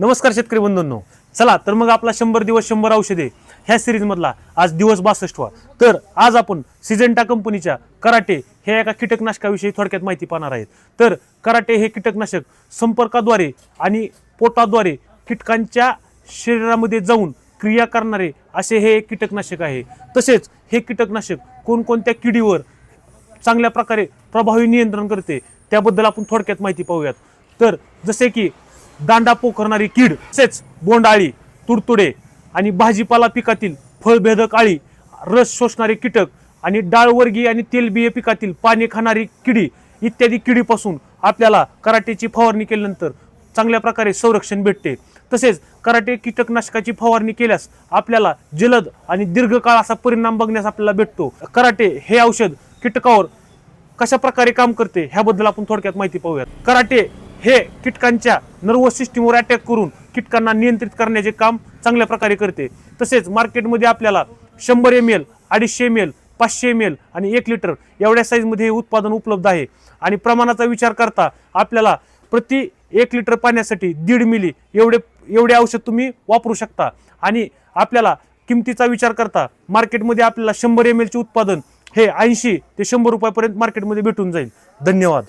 नमस्कार शेतकरी बंधूंनो. चला तर मग आपला शंभर दिवस शंभर औषधे ह्या सिरीजमधला आज दिवस बासष्टवा. तर आज आपण सिजेंटा कंपनीच्या कराटे हे एका कीटकनाशकाविषयी थोडक्यात माहिती पाहणार आहेत. तर कराटे हे कीटकनाशक संपर्काद्वारे आणि पोटाद्वारे कीटकांच्या शरीरामध्ये जाऊन क्रिया करणारे असे हे एक कीटकनाशक आहे. तसेच हे कीटकनाशक कोणकोणत्या किडीवर चांगल्या प्रकारे प्रभावी नियंत्रण करते त्याबद्दल आपण थोडक्यात माहिती पाहूयात. तर जसे की दांडा पोखरणारी कीड तसेच बोंडाळी तुडतुडे आणि भाजीपाला पिकातील फळभेदक आळी रस शोषणारे कीटक आणि डाळवर्गीय आणि तेलबिये पिकातील पाणी खाणारी किडी इत्यादी किडीपासून आपल्याला कराटेची फवारणी केल्यानंतर चांगल्या प्रकारे संरक्षण भेटते. तसेच कराटे कीटकनाशकाची फवारणी केल्यास आपल्याला जलद आणि दीर्घकाळ असा परिणाम बघण्यास आपल्याला भेटतो. कराटे हे औषध कीटकावर कशा प्रकारे काम करते ह्याबद्दल आपण थोडक्यात माहिती पाहूयात. कराटे हे कीटकांच्या नर्वस सिस्टीमवर अटॅक करून कीटकांना नियंत्रित करण्याचे काम चांगल्या प्रकारे करते. तसेच मार्केटमध्ये आपल्याला शंभर एम एल अडीचशे एम एल पाचशे एम एल आणि एक लिटर एवढ्या साईजमध्ये हे उत्पादन उपलब्ध आहे. आणि प्रमाणाचा विचार करता आपल्याला प्रति एक लिटर पाण्यासाठी दीड मिली एवढे एवढे औषध तुम्ही वापरू शकता. आणि आपल्याला किमतीचा विचार करता मार्केटमध्ये आपल्याला शंभर एम एलचे उत्पादन हे ऐंशी ते शंभर रुपयापर्यंत मार्केटमध्ये भेटून जाईल. धन्यवाद.